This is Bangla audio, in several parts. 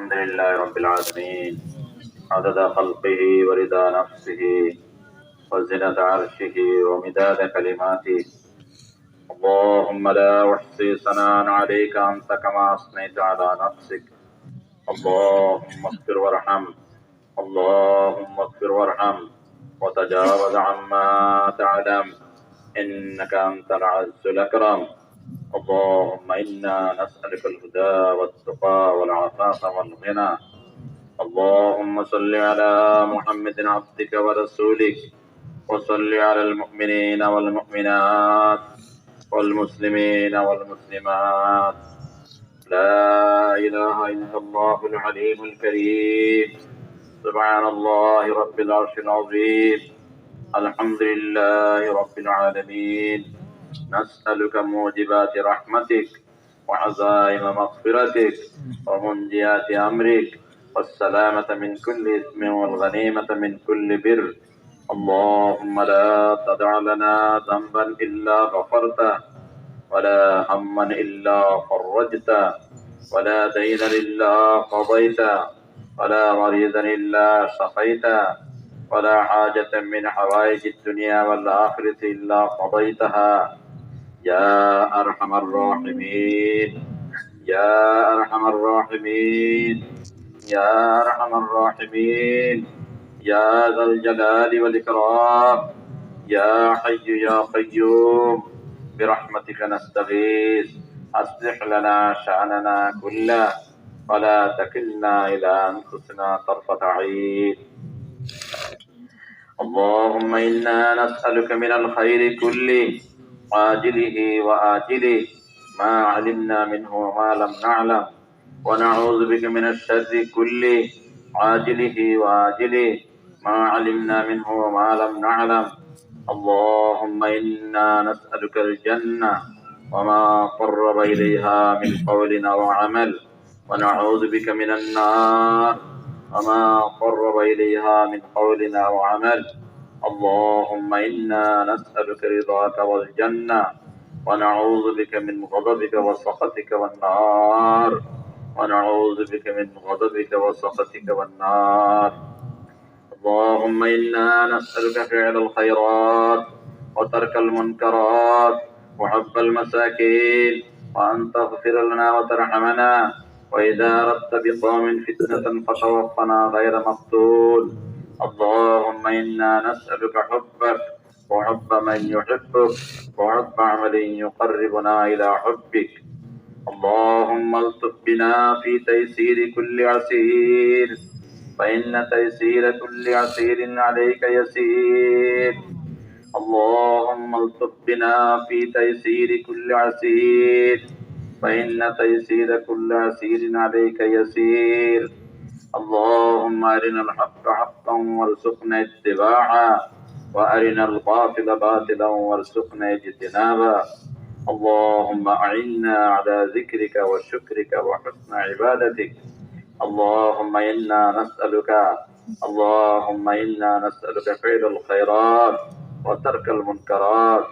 الحمد لله رب العالمين. عدد خلقه ورضا نفسه وزنة عرشه ومداد كلماته. اللهم لا أحصي ثناء عليك أنت كما أثنيت على نفسك. اللهم اغفر وارحم. اللهم اغفر وارحم. وتجاوز عما تعلم. إنك أنت العز الأكرم. اللهم إنا نسألك الهدى والتقى والعفاف والغنى. اللهم صل على محمد عبدك ورسولك وصل على المؤمنين والمؤمنات والمسلمين والمسلمات. لا إله إلا الله العليم الكريم. سبحان الله رب العرش العظيم. الحمد لله رب العالمين. نسألك موجبات رحمتك وعزائم مغفرتك ومنجيات أمرك والسلامة من كل إثم والغنيمة من كل بر. اللهم لا تدع لنا ذنبا إلا غفرته ولا هما إلا فرجته ولا دينا إلا قضيته ولا مريضا إلا شفيته ولا حاجة من حوائج الدنيا والآخرة إلا قضيتها. يا أرحم الراحمين. يا أرحم الراحمين. يا أرحم الراحمين. يا ذا الجلال والإكرام. يا حي يا قيوم. برحمتك نستغيث. أصلح لنا شأننا كله. ولا تكلنا إلى أنفسنا طرفة عين. اللهم إنا نسألك من الخير كله. عاجله وآجله ما علمنا منه وما لم نعلم. ونعوذ بك من الشر كله عاجله وآجله ما علمنا منه وما لم نعلم. اللهم إنا نسألك الجنة وما قرب إليها من قول أو عمل ونعوذ بك من النار وما قرب إليها من قول أو عمل اللهم إنا نسألك رضاك والجنة ونعوذ بك من غضبك وسخطك والنار ونعوذ بك من غضبك وسخطك والنار. اللهم إنا نسألك فعل الخيرات وترك المنكرات وحب المساكين وأن تغفر لنا وترحمنا وإذا أردت بقوم فتنة فتوفنا غير مفتون. اللهم إنا نسألك حبك وحب من يحبك وحب عمل يقربنا إلى حبك. اللهم الطف بنا في تيسير كل عسير فإن تيسير كل عسير عليك يسير. اللهم الطف بنا في تيسير كل عسير فإن تيسير كل عسير عليك يسير. اللهم أرنا الحق حقا وارزقنا اتباعا وأرنا الباطل باطلا وارزقنا اجتنابا اللهم أعنا على ذكرك وشكرك وحسن عبادتك. اللهم إنا نسألك اللهم إنا نسألك فعل الخيرات وترك المنكرات.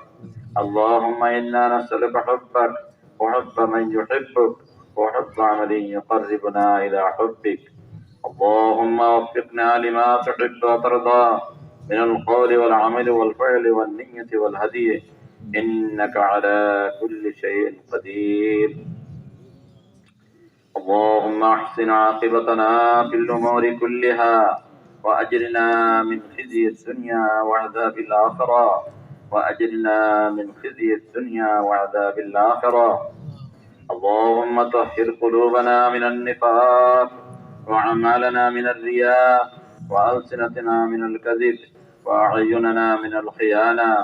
اللهم إنا نسألك حبك وحب من يحبك وحب عمل يقربنا إلى حبك. اللهم وفقنا لما تحب وترضى من القول والعمل والفعل والنية والهدي. إنك على كل شيء قدير. اللهم أحسن عاقبتنا في الأمور كلها وأجرنا من خزي الدنيا وعذاب الآخرة. وأجرنا من خزي الدنيا وعذاب الآخرة. اللهم طهر قلوبنا من النفاق. وأعمالنا من الرياء وألسنتنا من الكذب وأعيننا من الخيانة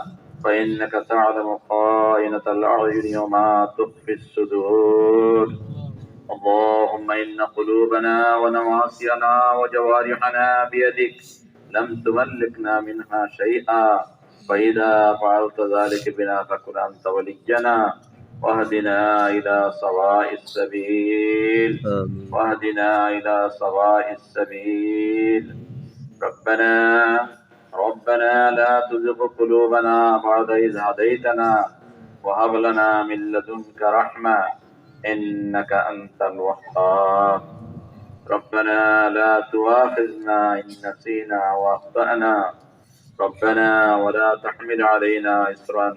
فإنك تعلم خائنة الأعين وما تخفي الصدور. اللهم إن قلوبنا ونواصينا وجوارحنا بيدك لم تملكنا منها شيئا فإذا فعلت ذلك بنا فكن أنت ولينا. واهدنا إلى سواء السبيل. واهدنا إلى سواء السبيل. ربنا ربنا لا تزغ قلوبنا بعد إذ هديتنا. وهب لنا من لدنك رحمة إنك أنت الوهاب. ربنا لا تؤاخذنا إن نسينا وأخطأنا. ربنا ولا تحمل علينا إسرا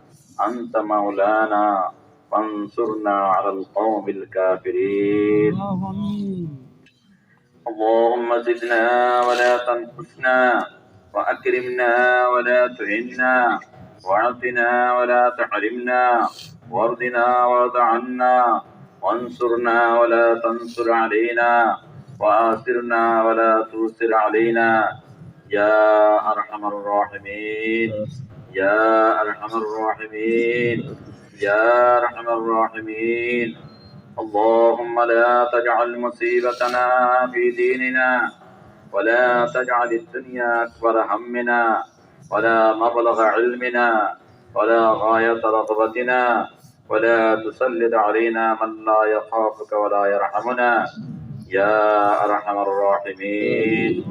أنت مولانا فانصرنا على القوم الكافرين. اللهم زدنا ولا تنقصنا وأكرمنا ولا تهنا وأعطنا ولا تحرمنا وارضنا وارض عنا وانصرنا ولا تنصر علينا وآثرنا ولا تؤثر علينا. يا أرحم الراحمين. يا أرحم الراحمين يا أرحم الراحمين. اللهم لا تجعل مصيبتنا في ديننا ولا تجعل الدنيا أكبر همنا ولا مبلغ علمنا ولا غاية رغبتنا ولا تسلط علينا من لا يخافك ولا يرحمنا. يا أرحم الراحمين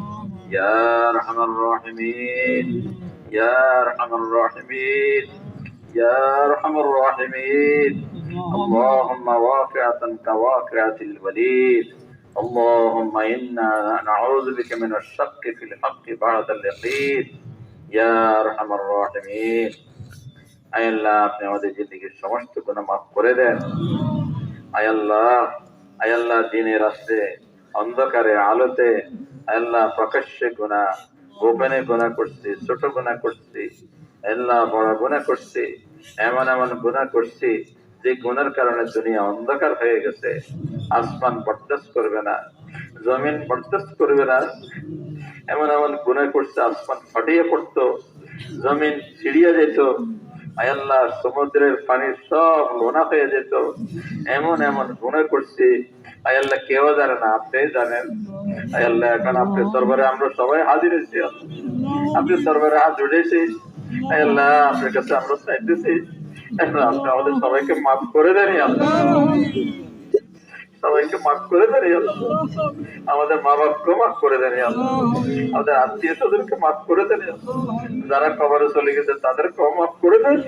يا أرحم الراحمين. يا أرحم الراحمين يا أرحم الراحمين اللهم واقعة كواقعة الوليد اللهم إنا نعوذ بك من الشق في الحق بعد اليقين يا أرحم الراحمين আয় আল্লাহ আপনি আমাদের জিন্দগির সমস্ত গুণা মাফ করে দেন আয় আল্লাহ আয় আল্লাহ দিনের রাস্তে অন্ধকারে আলোতে আয় আল্লাহ প্রকাশ্যে গুণা গোপনে গুণা করছি, ছোট গুণা করছি, আল্লাহ বড় গুণা করছি, এমন এমন গুণা করছি যে গুণের কারণে দুনিয়া অন্ধকার হয়ে গেছে। আসমান বরদাস্ত করবে না, জমিন বরদাস্ত করবে না। এমন এমন গুণা করছে, আসমান ফাটিয়ে পড়তো, জমিন ছিড়িয়ে যেত। আয়াল্লাহ সমুদ্রের পানি সব লোনা হয়ে যেত। এমন এমন গুণা করছি আয়াল্লাহ কেউ জানে না আপনি জানেন। আয়াল্লাহ এখন আপনি দরবারে আমরা সবাই হাজির হয়েছি। আপনি দরবারে হাত জুড়েছি। আয়াল্লাহ আপনার কাছে আমরা চাইতেছি। এখন আপনি আমাদের সবাইকে মাফ করে দেন আল্লাহ। সবাইকে মাফ করে দেন আমাদের মা বাপকে মাফ করে দেন আমাদের আত্মীয় স্বজনকে মাফ করে দেন যারা কবরে চলে গেছে, তাদেরকেও মাফ করে দেন।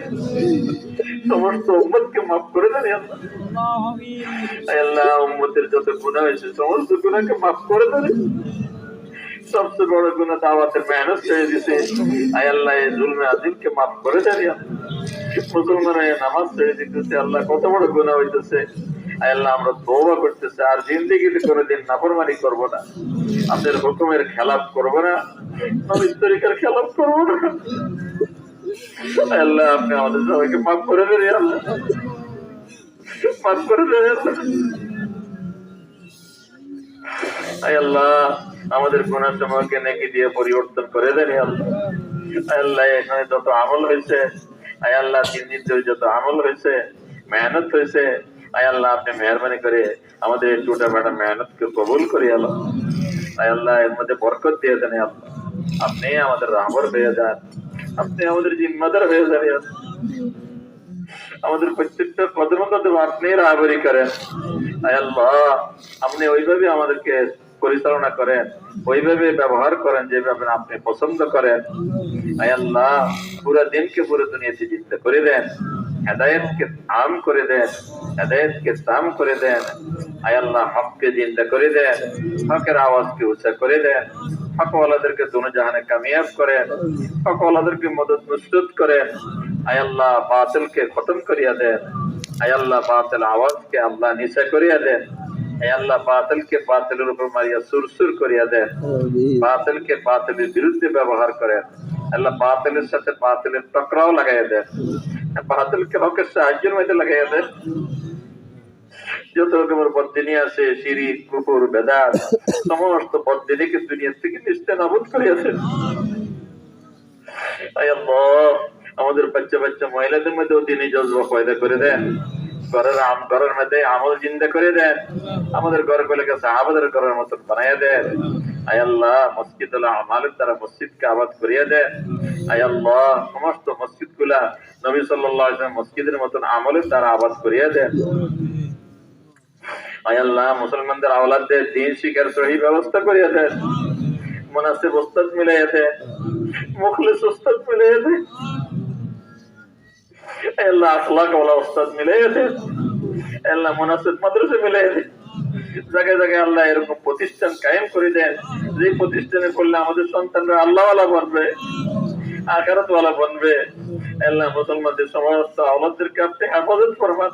সমস্ত উম্মতকে মাফ করে দেন আল্লাহ। উম্মতের যত গুণা হয়েছে, সমস্ত গুণাকে মাফ করে দেন। সবচেয়ে বড় গুণা দাওয়াতের মেহনত ছেড়ে দিছে আয় আল্লাহ জুলমে আজিমকে মাফ করে দেন। মুসলমানের নামাজ ছেড়ে দিতেছে আল্লাহ, কত বড় গুণা হইতেছে। আল্লাহ আমরা তওবা করতেছে, আর কোনোদিন নাফরমানি করব না। আপনার হুকুমের খেলাপ করব না, নবীর তরিকার খেলাপ করব না। আল্লাহ, আপনি আমাদের সবাইকে মাফ করে দেন আল্লাহ। করে দেন আল্লাহ। আমাদের সময়কে নাকি দিয়ে পরিবর্তন করে দেন আল্লাহ। আল্লাহ, এখানে যত আমল হয়েছে, আয় আল্লাহ, তিন দিন ধরে যত আমল হয়েছে, মেহনত হয়েছে আয় আল্লাহ, আপনি মেহরবানি করে আমাদের এই ছোটা বেটা মেহনতকে কবুল করি আল্লাহ আয় আল্লাহ, এর মধ্যে বরকত দিয়ে দেন, আল্লাহ। আপনি আমাদের রাহবর হয়ে যান। আপনি আমাদের জিম্মাদার হয়ে যান আমাদের প্রত্যেকটা কদম আপনি রাহবরি করেন। আয় আল্লাহ, আপনি ওইভাবে আমাদেরকে পরিচালনা করেন, ওইভাবে ব্যবহার করেন যেভাবে আপনি পছন্দ করেন। আয় আল্লাহ, পুরা দিনকে পুরো দুনিয়াতে চিন্তা করে দেন। হেদায়তকে আম করে দেন হেদায়তকে তাম করে দেন। আয় আল্লাহ হককে জিন্দা করে দেন হকের আওয়াজকে উঁচা করে দেন হকওয়ালাদেরকে দুনো জাহানে কামিয়াব করেন হকওয়ালাদেরকে মদত মুসরত করেন। আয় আল্লাহ বাতিলকে খতম করিয়া দেন আয় আল্লাহ বাতিল আওয়াজকে আল্লাহ নিচা করিয়া দেন। আল্লাহ বাতিলকে বাতিলের উপর মারিয়া সুরসুর করিয়া দেন। বাতিলকে বাতিলের বিরুদ্ধে ব্যবহার করেন। আল্লাহ বাতিলের সাথে বাতিলের টকরাও লাগাইয়া দেন। মধ্যে যত রকমের আছে, সিঁড়ি, কুকুর সমস্ত থেকে নিস্তে নাবুদ আমাদের বাচ্চা বাচ্চা মহিলাদের মধ্যেও তিনি জজবা পয়দা করে দেন। ঘরের আম, ঘরের মধ্যে আমল জিন্দা করে দেন। আমাদের ঘর গুলোকে সাহাবাদের ঘরের মতন বানাইয়া দেন। আয় আল্লাহ মসজিদ আমালের দ্বারা মসজিদকে আবাদ করিয়ে দেন। আল্লাহ, সমস্ত মসজিদগুলা নবী মসজিদের মতন আমলের আবাদ করিয়ে দেন। আল্লাহ, মুসলমানদের দিন শিকার সহি ব্যবস্থা করিয়ে দেন। উস্তাদ মিলাইয়া দেন। মিলাইয়া দেন। আল্লাহ আখলাক ওয়ালা উস্তাদ মিলাইয়া দেন। আল্লাহ মাদ্রাসা মিলাইয়া দেন। জায়গায় জায়গায় আল্লাহ এরকম প্রতিষ্ঠান কায়েম করে দেন। যে প্রতিষ্ঠানে করলে আমাদের সন্তানরা আল্লাহওয়ালা বনবে আকারতওয়ালা বনবে। আল্লাহ মুসলমানদের সমস্ত আওলাদদেরকে আপনি হেফাজত করবেন।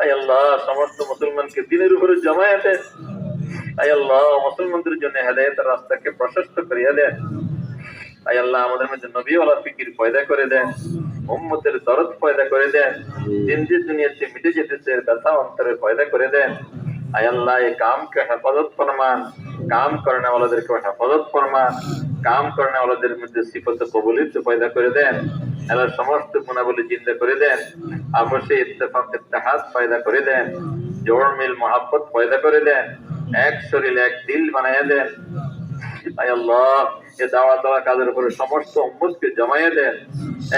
আয় আল্লাহ, সমস্ত মুসলমানকে দিনের উপরে জমায়ে দেন আল্লাহ, মুসলমানদের জন্য হেদায়তের রাস্তাকে প্রশস্ত করিয়া দেন আয় আল্লাহ, আমাদের মধ্যে নবীওয়ালা ফিকির পয়দা করে দেন উম্মতের দরদ পয়দা করে দেন দিন যে দুনিয়াতে মিটে যেতেছে, ব্যথা অন্তরে পয়দা করে দেন আয় এই কামকে হেফাজত ফরমান, কাম করনে ওয়ালাদেরকে হেফাজত ফরমান, কাম করনে ওয়ালাদের মধ্যে সিফত কবুলিত পয়দা করে দেন আল্লাহ সমস্ত গুণাবলী জিন্দা করে দেন আপসে ইত্তেফাক, ইত্তেহাদ পয়দা করে দেন জোড় মিল, মোহাব্বত পয়দা করে দেন, এক শরীর এক দিল বানাইয়া দেন। আয় এ দাওয়া দেওয়া কাজের উপরে সমস্ত উম্মতকে জমাইয়ে দেন,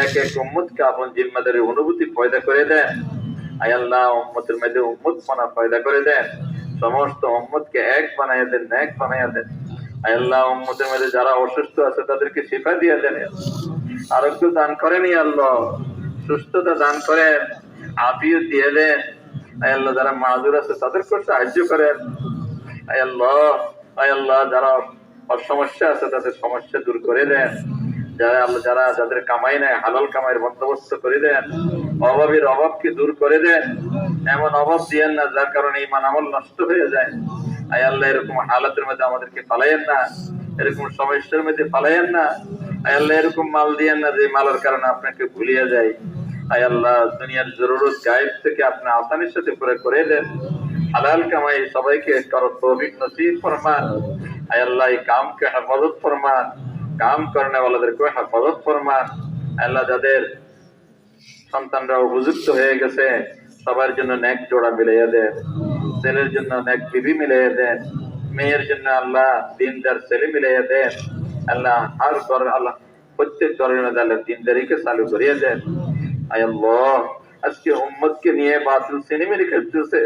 এক এক উম্মতকে আপন জিম্মাদারের অনুভূতি পয়দা করে দেন। আয় আল্লাহ উম্মতের মধ্যে উম্মত মানা পয়দা করে দেন। সমস্ত উম্মতকে এক বানাইয়া দেন, এক বানাইয়া দেন। আয় আল্লাহ উম্মতের মধ্যে যারা অসুস্থ আছে, তাদেরকে শিফা দিয়ে দেন। আরোগ্য দান করেনি আল্লাহ। সুস্থতা দান করেন আপিও দিয়ে দেন। আয় আল্লাহ যারা মাজুর আছে তাদেরকে সাহায্য করেন। আয় আল্লাহ আয় আল্লাহ যারা সমস্যা আছে, তাদের সমস্যা দূর করে দেন। যারা যারা যাদের কামাই নেয় হালাল কামাইয়ের বন্দোবস্ত করে দেন, অভাবের অভাবকে দূর করে দেন, এমন অভাব দিয়েন না, যার কারণে ইমান আমল নষ্ট হয়ে যায়। আয় আল্লাহ, এরকম হালাতের মধ্যে আমাদেরকে ফালাইয়েন না, এরকম সমস্যার মধ্যে ফালাইয়েন না। আয় আল্লাহ, এরকম মাল দিয়েন না যে মালের কারণে আপনাকে ভুলিয়ে যায়। আয় আল্লাহ, দুনিয়ার জরুরত গায়েব থেকে আপনি আসানির সাথে পুরো করে দেন। হালাল কামাই সবাইকে করো তৌফিক নসিব ফরমান। আয় আল্লাহ, এই কামকে হেফাজত ফরমান। কাম করনে ওয়ালাদেরকে হেফাজত ফরমান আল্লাহ যাদের সন্তানরা উপযুক্ত হয়ে গেছে, সবার জন্য নেক জোড়া মিলাইয়া দেন, ছেলের জন্য নেক বিবি মিলাইয়া দেন, মেয়ের জন্য আল্লাহ দিনদার ছেলে মিলাইয়া দেন, আল্লাহ হার ঘর, আল্লাহ প্রত্যেক মধ্যে আল্লাহ দিনদারিকে চালু করিয়া দেন। আয় আল্লাহ, আজকে উম্মতকে নিয়ে বাতিল সিনেমে খেলতেছে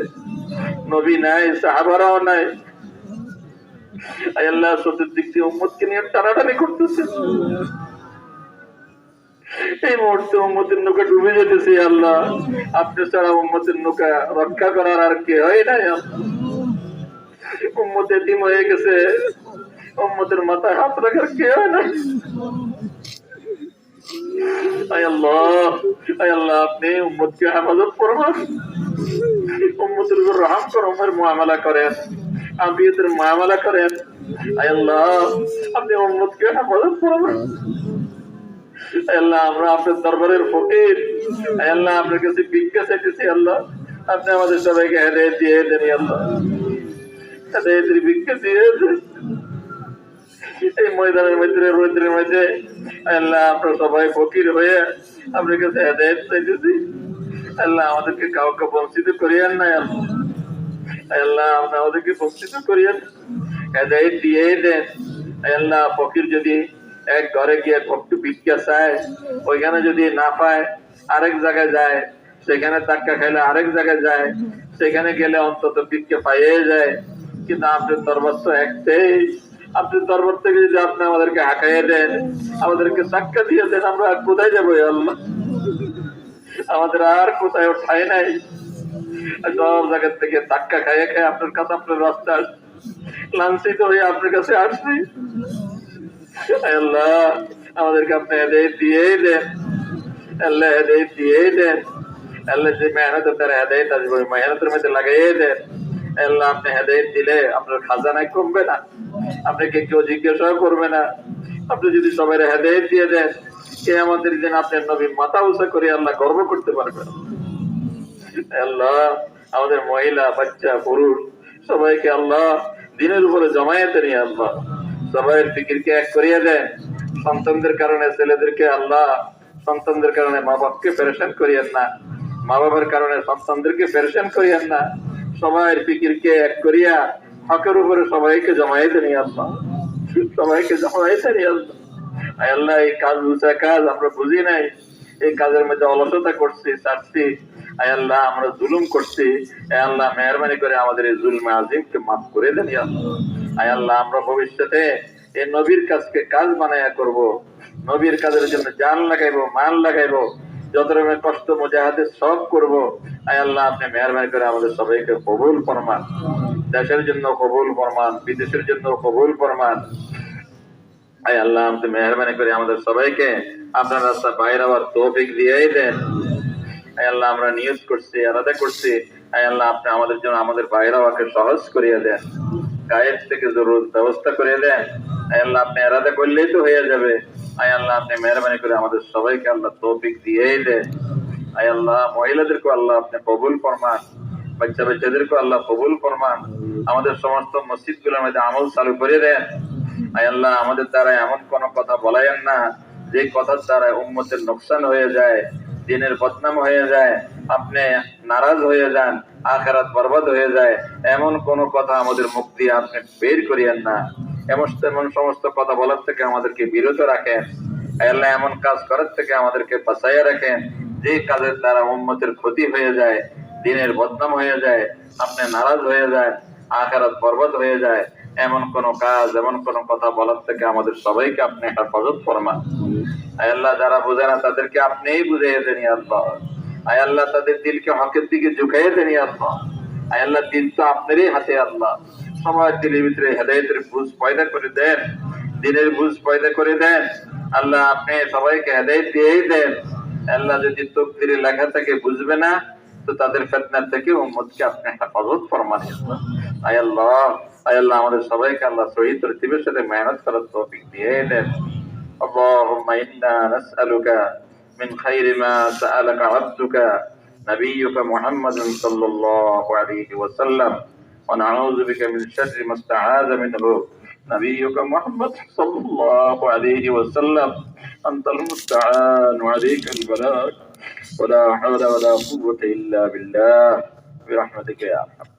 নবী নাই, সাহাবারাও নাই আল্লাহ চতুর্দিক দিয়ে নিয়ে টানাটানি করতেছে। এই মুহূর্তে উম্মতের নৌকা ডুবে যেতেছে আল্লাহ। আপনি ছাড়া উম্মতের নৌকা রক্ষা করার আর কে হয় উম্মত এতিম হয়ে গেছে। উম্মতের মাথায় হাত রাখার কে হয় নাই আল্লাহ আল্লাহ, আপনি হেফাজত করবেন রহম করেন। আবিয়তের মুআমালা করেন। দিয়ে ময়দানের মধ্যে মধ্যে আল্লাহ, আমরা সবাই ফকির হয়ে আপনার কাছে চাইতেছি। আল্লাহ, আমাদেরকে কাউকে বঞ্চিত করিয়েন না আল্লাহ। আল্লাহ আপনি আমাদেরকে বঞ্চিত করিয়েন হেদায়ত দিয়ে দেন আল্লাহ ফকির যদি এক ঘরে গিয়ে একটু ভিক্ষা চায়, ওইখানে যদি না পায়, আরেক জায়গায় যায়, সেখানে ধাক্কা খাইলে আরেক জায়গায় যায়, সেখানে গেলে অন্তত ভিক্ষা পাইয়ে যায়। কিন্তু আপনার দরবার তো একটাই। আপনার দরবার থেকে যদি আপনি আমাদেরকে হাঁকাইয়ে দেন, আমাদেরকে ধাক্কা দিয়ে দেন, আমরা কোথায় যাব আল্লাহ? আমাদের আর কোথায় ঠাই নাই। সব জায়গা থেকে ধাক্কা খাইয়ে খাই আপনার কাছে আপনার রাস্তা লাঞ্ছিত হয়ে আপনার কাছে আসছি। আমাদেরকে আপনি হেদায়ত দিয়েই দেন। আল্লাহ হেদায়ত দিয়েই দেন। আল্লাহ যে মেহনত তার হেদায়ত আসবে, ওই মেহনতের মধ্যে লাগাইয়ে দেন। আল্লাহ, আপনি হেদায়ত দিলে আপনার খাজানায় কমবে না। আপনাকে কেউ জিজ্ঞাসাও করবে না। আপনি যদি সবাই হেদায়ত দিয়ে দেন কে আমাদের দিন আপনার নবী মাথা উঁচা করে আল্লাহ গর্ব করতে পারবেন। আল্লাহ, আমাদের মহিলা, বাচ্চা, পুরুষ, সবাইকে আল্লাহ দিনের উপরে জমায়েতে নিয়ে আল্লাহ। সবাই ফিকিরকে এক করিয়ে দেন। সন্তানদের কারণে, ছেলেদেরকে আল্লাহ সন্তানদের কারণে মা বাপকে পেরেশান করিয়েন না। মা বাবার কারণে সন্তানদেরকে পেরেশান করিয়েন না। সবাই ফিকিরকে এক করিয়া হকের উপরে সবাইকে জমাইতে নিয়ে আল্লাহ। সবাইকে জমাইতে নিয়ে আল্লাহ। আল্লাহ, এই কাজ বুঝা কাজ আমরা বুঝি নাই। এই কাজের মধ্যে অলসতা করছি আয় আল্লাহ, আমরা জুলুম করছি। আল্লাহ, মেহরবানি করে আমাদের এই জুলমে আজিমকে মাফ করে দেন। আয় আল্লাহ, আমরা ভবিষ্যতে এই নবীর কাজকে কাজ বানায়া করব। নবীর কাজের জন্য জান লাগাইবো, মান লাগাইবো। যত রকমের কষ্ট মুজাহাদের সব করব। আয় আল্লাহ, আপনি মেহরবানি করে আমাদের সবাইকে কবুল ফরমান। দেশের জন্য কবুল ফরমান, বিদেশের জন্য কবুল ফরমান। আয় আল্লাহ, আপনি মেহরবানি করে আমাদের সবাইকে আপনার রাস্তা বাইরে আবার তৌফিক দিয়েই দেন। আল্লাহ, আমরা নিয়োগ করছি আলাদা করছি। আল্লাহ, আপনি আমাদের জন্য আমাদের বাইরে সহজ করিয়ে দেন। গায়ের থেকে জরুর ব্যবস্থা করে দেন। আল্লাহ, আপনি এরাদা করলেই তো হয়ে যাবে। আয় আল্লাহ, আপনি মেহরবানি করে আমাদের সবাইকে আল্লাহ তৌফিক দিয়েই দেন। আয় আল্লাহ মহিলাদেরকে আল্লাহ আপনি কবুল ফরমান বাচ্চা বাচ্চাদেরকে আল্লাহ কবুল ফরমান। আমাদের সমস্ত মসজিদগুলোর মধ্যে আমল চালু করে দেন। আয় আল্লাহ, আমাদের দ্বারা এমন কোন কথা বলায়েন না। যে কথার দ্বারা উম্মতের নোকসান হয়ে যায়। দিনের বদনাম হয়ে যায়, আপনি নারাজ হয়ে যান, আখেরাত বরবাদ হয়ে যায়, এমন কোন কথা আমাদের মুখ দিয়ে আপনি বের করিয়েন না। এমন এমন সমস্ত কথা বলার থেকে আমাদেরকে বিরত রাখেন। আল্লাহ এমন কাজ করার থেকে আমাদেরকে বাঁচাইয়া রাখেন। যে কাজের দ্বারা উম্মতের ক্ষতি হয়ে যায়, দিনের বদনাম হয়ে যায়, আপনি নারাজ হয়ে যায় আখেরাত বরবাদ হয়ে যায় এমন কোন কাজ, এমন কোন কথা বলার থেকে আমাদের সবাইকে আপনি হেফাজত ফরমান। আল্লাহ, যারা বোঝে না তাদেরকে আপনিই বুঝিয়ে দেন আল্লাহ। আয় আল্লাহ, তাদের দিলকে হকের দিকে ঝুঁকাইয়ে দেন আল্লাহ। আয় আল্লাহ দিন তো আপনারই হাতে আল্লাহ। সবার দিলের ভিতরে হেদায়তের বুঝ পয়দা করে দেন দিনের বুঝ পয়দা করে দেন। আল্লাহ, আপনি সবাইকে হেদায়ত দিয়েই দেন। আল্লাহ যদি তকদিরে লেখা থাকে, বুঝবে না তো তাদের ফেতনার থেকে উম্মতকে আপনি হেফাজত ফরমান ইয়া আল্লাহ। আয় আল্লাহ আয় আল্লাহ আমাদের সবাইকে আল্লাহ শহীদ তরতিবের সাথে মেহনত করার তৌফিক দিয়ে দেন اللهم إنا نسألك من خير ما سألك عبدك نبيك محمد صلى الله عليه وسلم ونعوذ بك من شر ما استعاذ منه نبيك محمد صلى الله عليه وسلم أنت المستعان وعليك البلاغ ولا حول ولا قوة إلا بالله. برحمتك يا أرحم